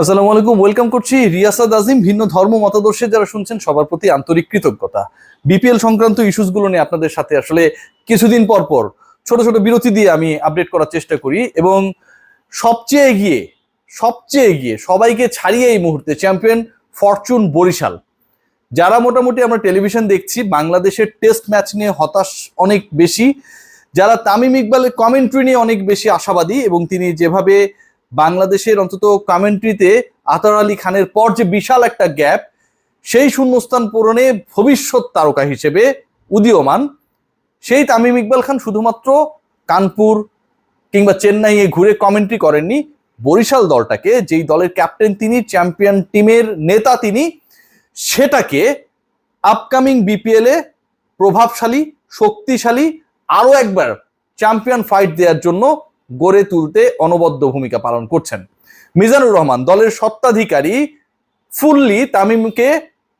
আসসালামু আলাইকুম ওয়েলকাম করছি রিয়াসাদ আজিম, ভিন্ন ধর্ম মতাদর্শে যারা শুনছেন, সবার প্রতি আন্তরিক কৃতজ্ঞতা। বিপিএল সংক্রান্ত ইস্যুসগুলো নিয়ে আপনাদের সাথে আসলে কিছুদিন পর পর ছোট ছোট বিরতি দিয়ে আমি আপডেট করার চেষ্টা করি এবং সবচেয়ে এগিয়ে সবচেয়ে এগিয়ে সবাইকে ছাড়িয়ে এই মুহূর্তে চ্যাম্পিয়ন ফরচুন বরিশাল। যারা মোটামুটি আমরা টেলিভিশন দেখছি, বাংলাদেশের টেস্ট ম্যাচ নিয়ে হতাশ অনেক বেশি। যারা তামিম ইকবালের কমেন্ট্রি নিয়ে অনেক বেশি আশাবাদী এবং তিনি যেভাবে বাংলাদেশের অন্তত কমেন্ট্রিতে আতার আলী খানের পর যে বিশাল একটা গ্যাপ সেই শূন্যস্থান পূরণে ভবিষ্যৎ তারকা হিসেবে উদীয়মান সেই তামিম ইকবাল খান শুধুমাত্র কানপুর কিংবা চেন্নাইয়ে ঘুরে কমেন্ট্রি করেননি। বরিশাল দলটাকে, যেই দলের ক্যাপ্টেন তিনি চ্যাম্পিয়ন টিমের নেতা তিনি, সেটাকে আপকামিং বিপিএলে প্রভাবশালী, শক্তিশালী, আরও একবার চ্যাম্পিয়ন ফাইট দেওয়ার জন্য গড়ে তুলতে অনবদ্য ভূমিকা পালন করছেন। মিজানুর রহমান দলের সত্ত্বাধিকারী ফুললি তামিমকে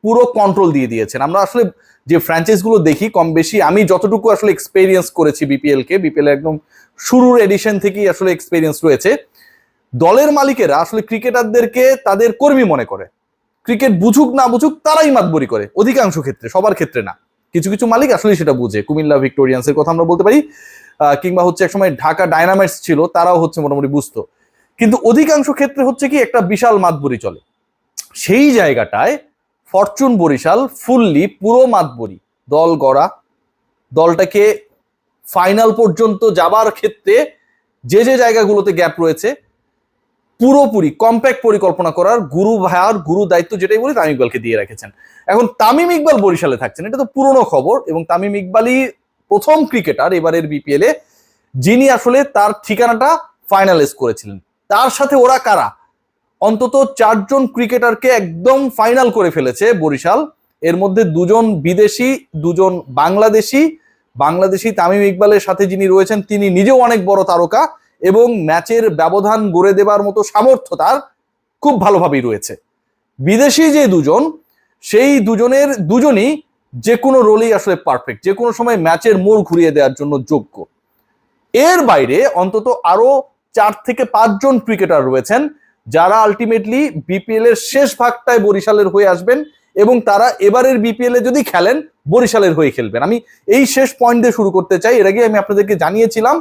পুরো কন্ট্রোল দিয়ে দিয়েছেন। আমরা আসলে যে ফ্র্যাঞ্চাইজগুলো দেখি কম বেশি, আমি যতটুকু আসলে এক্সপেরিয়েন্স করেছি বিপিএল কে বিপিএল একদম শুরুর এডিশন থেকেই আসলে এক্সপেরিয়েন্স রয়েছে। দলের মালিকেরা আসলে ক্রিকেটারদেরকে তাদের কর্মী মনে করে। ক্রিকেট বুঝুক না বুঝুক তারাই মাতবরি করে, অধিকাংশ ক্ষেত্রে, সবার ক্ষেত্রে না। কিছু কিছু মালিক আসলে সেটা বুঝে। কুমিল্লা ভিক্টোরিয়ান্সের কথা আমরা বলতে পারি। কিংবা হচ্ছে একসময় ঢাকা ডায়নামাইটস ছিল, তারাও হচ্ছে মোটামুটি বুঝতো। কিন্তু অধিকাংশ ক্ষেত্রে হচ্ছে কি, একটা বিশাল মাতবরি চলে। সেই জায়গাটায় ফরচুন বরিশাল ফুললি পুরো মাতবরি, দল গড়া, দলটাকে ফাইনাল পর্যন্ত যাবার ক্ষেত্রে যে যে জায়গাগুলোতে গ্যাপ রয়েছে, পুরোপুরি কম্প্যাক্ট পরিকল্পনা করার গুরু ভায়ার গুরু দায়িত্ব যেটাই বলি, তামিম ইকবালকে দিয়ে রেখেছেন। এখন তামিম ইকবাল বরিশালে থাকছেন, এটা তো পুরনো খবর এবং তামিম ইকবালই প্রথম ক্রিকেটার এবারের বিপিএল এ, যিনি আসলে তার ঠিকানাটা ফাইনালাইজ করেছিলেন। তার সাথে ওরা কারা? অন্তত চারজন ক্রিকেটারকে একদম ফাইনাল করে ফেলেছে বরিশাল। এর মধ্যে দুজন বিদেশি, দুজন বাংলাদেশি। বাংলাদেশি তামিম ইকবালের সাথে যিনি রয়েছেন, তিনি নিজেও অনেক বড় তারকা এবং ম্যাচের ব্যবধান গড়ে দেবার মতো সামর্থ্য তার খুব ভালোভাবেই রয়েছে। বিদেশি যে দুজন, সেই দুজনের দুজনই যে কোনো রোলেই আসলে পারফেক্ট যে কোনো সময় ম্যাচের মোড় ঘুরিয়ে দেওয়ার জন্য যোগ্য। এর বাইরে অন্তত আরও চার থেকে পাঁচজন ক্রিকেটার রয়েছেন, যারা আলটিমেটলি বিপিএল এর শেষ ভাগটায় বরিশালের হয়ে আসবেন এবং তারা এবারের বিপিএল এ যদি খেলেন, বরিশালের হয়ে খেলবেন। আমি এই শেষ পয়েন্ট দিয়ে শুরু করতে চাই, এর আগে আমি আপনাদেরকে জানিয়েছিলাম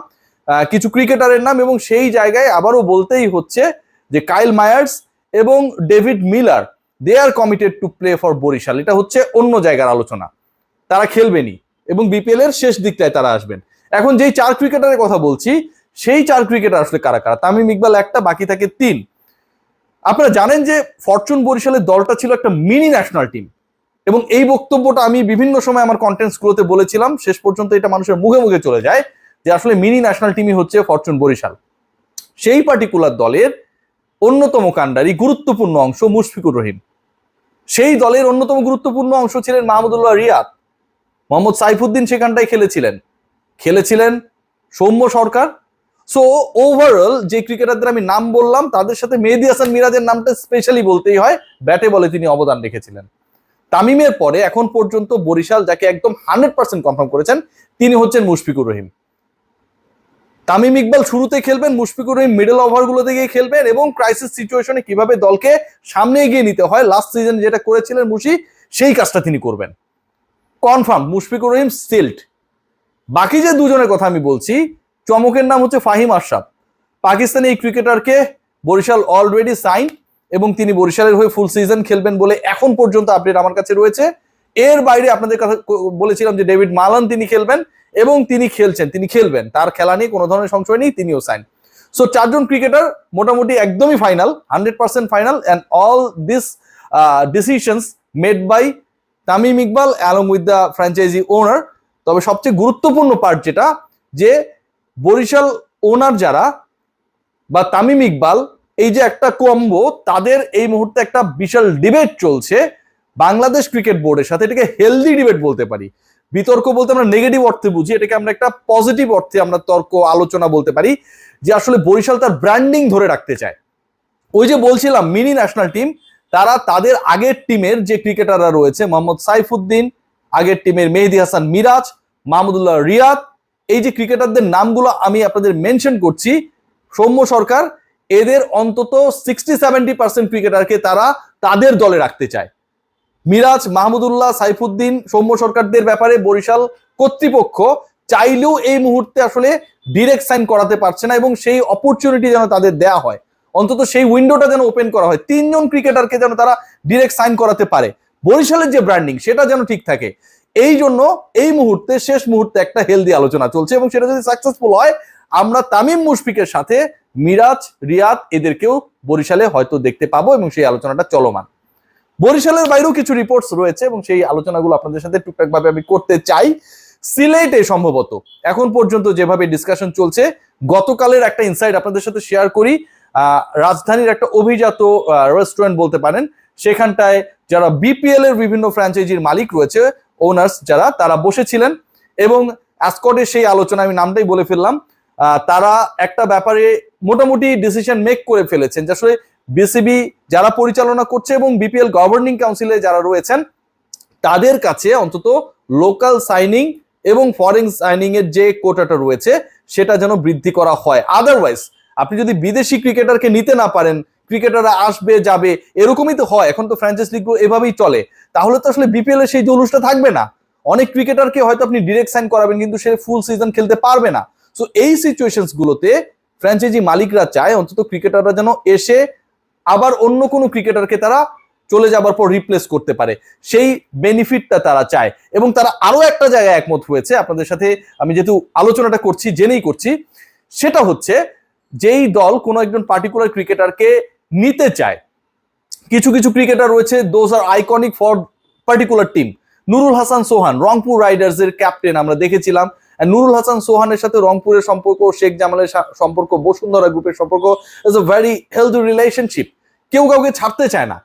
কিছু ক্রিকেটারের নাম এবং সেই জায়গায় আবারও বলতেই হচ্ছে যে কাইল মায়ার্স এবং David Miller they are committed to play for Barishal. এটা হচ্ছে অন্য জায়গার আলোচনা। তারা খেলবেনই এবং বিপিএল এর শেষ দিকটায় তারা আসবেন। এখন যেই চার ক্রিকেটারের কথা বলছি, সেই চার ক্রিকেটার আসলে কারা কারা? তামিম ইকবাল একটা, বাকি থাকে তিন। আপনারা জানেন যে ফরচুন বরিশালের দলটা ছিল একটা মিনি ন্যাশনাল টিম। এবং এই বক্তব্যটা আমি বিভিন্ন সময় আমার কন্টেন্টসগুলোতে বলেছিলাম। শেষ পর্যন্ত এটা মানুষের মুখে মুখে চলে যায় যে আসলে মিনি ন্যাশনাল টিমই হচ্ছে ফরচুন বরিশাল। সেই পার্টিকুলার দলের অন্যতম কাণ্ডারি গুরুত্বপূর্ণ অংশ মুশফিকুর রহিম। সেই দলের অন্যতম গুরুত্বপূর্ণ অংশ ছিলেন মাহমুদুল্লাহ রিয়াদ। মোহাম্মদ সাইফুদ্দিন সেখানটায় খেলেছিলেন। খেলেছিলেন সৌম্য সরকার। সো ওভারঅল যে ক্রিকেটারদের আমি নাম বললাম, তাদের সাথে মেহেদি হাসান মিরাজের নামটা স্পেশালি বলতেই হয়। ব্যাটে বলে তিনি অবদান রেখেছিলেন। তামিমের পরে এখন পর্যন্ত বরিশাল, যাকে একদম হান্ড্রেড পার্সেন্ট কনফার্ম করেছেন, তিনি হচ্ছেন মুশফিকুর রহিম। তামিম ইকবাল শুরুতে খেলবেন, মুশফিকুর রহিম মিডল ওভারগুলোতে গিয়ে খেলবেন এবং ক্রাইসিস সিচুয়েশনে কীভাবে দলকে সামনে এগিয়ে নিতে হয় লাস্ট সিজন যেটা করেছিলেন মুশি, সেই কাজটা তিনি করবেন। কনফার্ম মুশফিকুর রহিম সিল্ড বাকি যে দুজনের কথা আমি বলছি, চমকের নাম হচ্ছে ফাহিম আশরাফ। পাকিস্তানি এই ক্রিকেটারকে বরিশাল অলরেডি সাইন এবং তিনি বরিশালের হয়ে ফুল সিজন খেলবেন বলে এখন পর্যন্ত আপডেট আমার কাছে রয়েছে। এর বাইরে আপনাদের কথা বলেছিলাম যে ডেভিড মালান তিনি খেলবেন এবং তিনি খেলছেন, তিনি খেলবেন। তার খেলা নিয়ে কোনো ধরনের সংশয় নেই, তিনিও সাইন সো চারজন ক্রিকেটার মোটামুটি একদমই final hundred percent final and all this decisions made by Tamim Iqbal along with the franchise owner তবে সবচেয়ে গুরুত্বপূর্ণ পার্ট যেটা, যে বরিশাল ওনার যারা বা তামিম ইকবাল, এই যে একটা কম্বো তাদের এই মুহূর্তে একটা বিশাল ডিবেট চলছে। বাংলাদেশ ক্রিকেট বোর্ডের সাথে এটাকে হেলদি ডিবেট বলতে পারি। বিতর্ক বলতে আমরা নেগেটিভ অর্থে বুঝি, এটাকে আমরা একটা পজিটিভ অর্থে আমরা তর্ক, আলোচনা বলতে পারি, যে আসলে বরিশাল তার ব্র্যান্ডিং ধরে রাখতে চায়। ওই যে বলছিলাম, মিনি ন্যাশনাল টিম তারা তাদের আগের টিমের যে ক্রিকেটাররা রয়েছে, মোহাম্মদ সাইফুদ্দিন, আগের টিমের মেহেদি হাসান মিরাজ, মাহমুদুল্লাহ রিয়াদ, এই যে ক্রিকেটারদের নামগুলো আমি আপনাদের মেনশন করছি, সৌম্য সরকার, এদের অন্তত সিক্সটি সেভেন্টি পার্সেন্ট ক্রিকেটারকে তারা তাদের দলে রাখতে চায়। মিরাজ মাহমুদুল্লাহ সাইফুদ্দিন সৌম্য সরকারদের ব্যাপারে বরিশাল কর্তৃপক্ষ চাইলেও এই মুহূর্তে আসলে ডিরেক্ট সাইন করাতে পারছে না এবং সেই অপরচুনিটি যেন তাদের দেয়া হয়। অন্তত সেই উইন্ডোটা যেন ওপেন করা হয়। তিনজন ক্রিকেটারকে যেন তারা ডিরেক্ট সাইন করাতে পারে। বরিশালের যে ব্র্যান্ডিং সেটা যেন ঠিক থাকে। এই জন্য এই মুহূর্তে, শেষ মুহূর্তে একটা হেলদি আলোচনা চলছে এবং সেটা যদি সাকসেসফুল হয়, আমরা তামিম মুশফিকের সাথে মিরাজ, রিয়াদ এদেরকেও বরিশালে হয়তো দেখতে পাবো এবং সেই আলোচনাটা চলমান। বরিশালের বাইরেও কিছু রিপোর্টস রয়েছে এবং সেই আলোচনাগুলো আপনাদের সাথে টুকটাক ভাবে আমি করতে চাই। সিলেটে সম্ভবত এখন পর্যন্ত যেভাবে ডিসকাশন চলছে, গতকালের একটা ইনসাইট আপনাদের সাথে শেয়ার করি। রাজধানীর একটা অভিজাত রেস্টুরেন্ট বলতে পারেন, সেখানটায় যারা বিপিএল এর বিভিন্ন ফ্র্যাঞ্চাইজির মালিক রয়েছে ওনার্স যারা, তারা বসেছিলেন এবং অ্যাসকটের সেই আলোচনা আমি নামটাই বলে ফেললাম। তারা একটা ব্যাপারে মোটামুটি ডিসিশন মেক করে ফেলেছেন আসলে বিসিবি যারা পরিচালনা করছে এবং বিপিএল গভর্নিং কাউন্সিলে যারা রয়েছেন, তাদের কাছে অন্তত লোকাল সাইনিং এবং ফরেন সাইনিং এর যে কোটাটা রয়েছে, সেটা যেন বৃদ্ধি করা হয়। আদারওয়াইজ আপনি যদি বিদেশি ক্রিকেটারকে নিতে না পারেন ক্রিকেটাররা আসবে, যাবে, এরকমই তো হয়। এখন তো ফ্র্যাঞ্চাইজ লিগগুলো এভাবেই চলে। তাহলে তো আসলে বিপিএল এর সেই জলুসটা থাকবে না। অনেক ক্রিকেটারকে হয়তো আপনি ডিরেক্ট সাইন করাবেন, কিন্তু সে ফুল সিজন খেলতে পারবে না। সো এই সিচুয়েশনস গুলোতে ফ্র্যাঞ্চাইজি মালিকরা চায়, অন্তত ক্রিকেটাররা যেন এসে আবার অন্য কোনো ক্রিকেটারকে তারা চলে যাবার পর রিপ্লেস করতে পারে। সেই বেনিফিটটা তারা চায়। এবং তারা আরও একটা জায়গায় একমত হয়েছে। আপনাদের সাথে আমি যেহেতু আলোচনাটা করছি, জেনেই করছি, সেটা হচ্ছে যেই দল কোনো একজন পার্টিকুলার ক্রিকেটারকে নিতে চায়, কিছু কিছু ক্রিকেটার রয়েছে those are iconic for particular team Nurul Hasan Sohan, Rangpur riders এর ক্যাপ্টেন আমরা দেখেছিলাম। নুরুল হাসান সোহানের সাথে রংপুরের সম্পর্ক শেখ জামালের সম্পর্ক, বসুন্ধরা গ্রুপের সম্পর্ক is a very healthy relationship কেউ কাউকে ছাড়তে চায় না।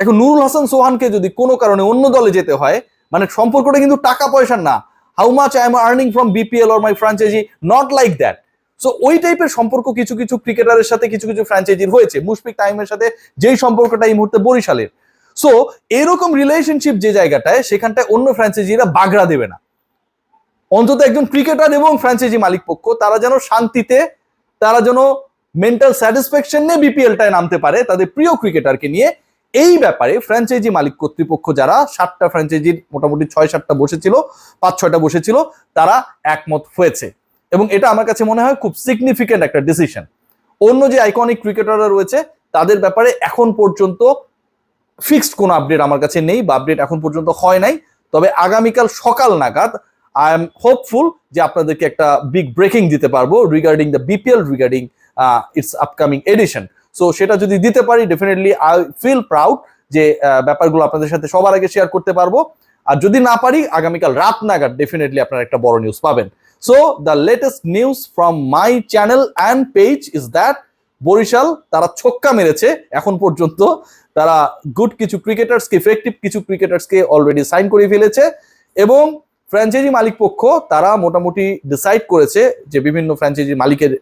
এখন নুরুল হাসান সোহানকে যদি কোনো কারণে অন্য দলে যেতে হয় মানে সম্পর্কটা কিন্তু টাকা পয়সার না how much I am earning from BPL or my franchise not like that so ওই টাইপের সম্পর্ক কিছু কিছু ক্রিকেটারের সাথে কিছু কিছু ফ্র্যাঞ্চাইজির হয়েছে। মুশফিক তাইমের সাথে যেই সম্পর্কটা এই মুহূর্তে বরিশালের। সো এরকম রিলেশনশিপ যে জায়গাটায়, সেখানটায় অন্য ফ্র্যাঞ্চাইজিরা বাগড়া দেবে না। অন্তত একজন ক্রিকেটার এবং ফ্র্যাঞ্চাইজি মালিক পক্ষ, তারা যেন শান্তিতে, তারা যেন মেন্টাল স্যাটিসফ্যাকশন নিয়ে বিপিএলটায় নামতে পারে তাদের প্রিয় ক্রিকেটারকে নিয়ে, এই ব্যাপারে ফ্র্যাঞ্চাইজি মালিক কর্তৃপক্ষ যারা সাতটা ফ্র্যাঞ্চাইজির মোটামুটি ছয়, সাতটা বসেছিল, পাঁচ, ছয়টা বসেছিল, তারা একমত হয়েছে। এবং এটা আমার কাছে মনে হয় খুব সিগনিফিক্যান্ট একটা ডিসিশন অন্য যে আইকনিক ক্রিকেটাররা রয়েছে, তাদের ব্যাপারে এখন পর্যন্ত ফিক্সড কোনো আপডেট আমার কাছে নেই বা আপডেট এখন পর্যন্ত হয় নাই। তবে আগামীকাল সকাল নাগাদ আই এম হোপফুল যে আপনাদেরকে একটা বিগ ব্রেকিং দিতে পারব regarding the BPL regarding its upcoming edition so সেটা যদি দিতে পারি ডেফিনেটলি আই ফিল প্রাউড যে ব্যাপারগুলো আপনাদের সাথে সবার আগে শেয়ার করতে পারব। আর যদি না পারি, আগামীকাল রাত নাগাদ ডেফিনেটলি আপনারা একটা বড় নিউজ পাবেন। So the latest news from my channel and page is that Barishal তারা ছক্কা মেরেছে, এখন পর্যন্ত তারা গুড কিছু ক্রিকেটার্সকে ইফেক্টিভ কিছু ক্রিকেটার্সকে অলরেডি সাইন করে ফেলেছে এবং ফ্র্যাঞ্চাইজি মালিক পক্ষ তারা মোটামুটি ডিসাইড করেছে যে বিভিন্ন ফ্র্যাঞ্চাইজি মালিকের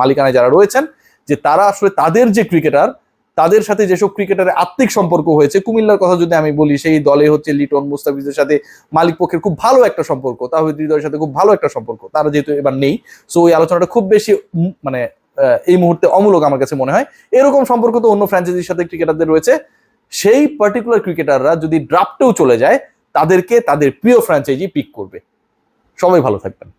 মালিকানায় যারা রয়েছেন, যে তারা আসলে তাদের যে ক্রিকেটার তাদের সাথে যেসব ক্রিকেটারের আত্মিক সম্পর্ক হয়েছে, কুমিল্লার কথা যদি আমি বলি, সেই দলে হচ্ছে লিটন মুস্তাফিজের সাথে মালিক পক্ষের খুব ভালো একটা সম্পর্ক তাহলে হৃদয়ের সাথে খুব ভালো একটা সম্পর্ক, তারা যেহেতু এবার নেই সো ওই আলোচনাটা খুব বেশি মানে এই মুহূর্তে অমূলক আমার কাছে মনে হয়। এরকম সম্পর্ক তো অন্য ফ্র্যাঞ্চাইজির সাথে ক্রিকেটারদের রয়েছে। সেই পার্টিকুলার ক্রিকেটাররা যদি ড্রাফটেও চলে যায় তাদেরকে তাদের প্রিয় ফ্র্যাঞ্চাইজি পিক করবে। সবাই ভালো থাকবেন।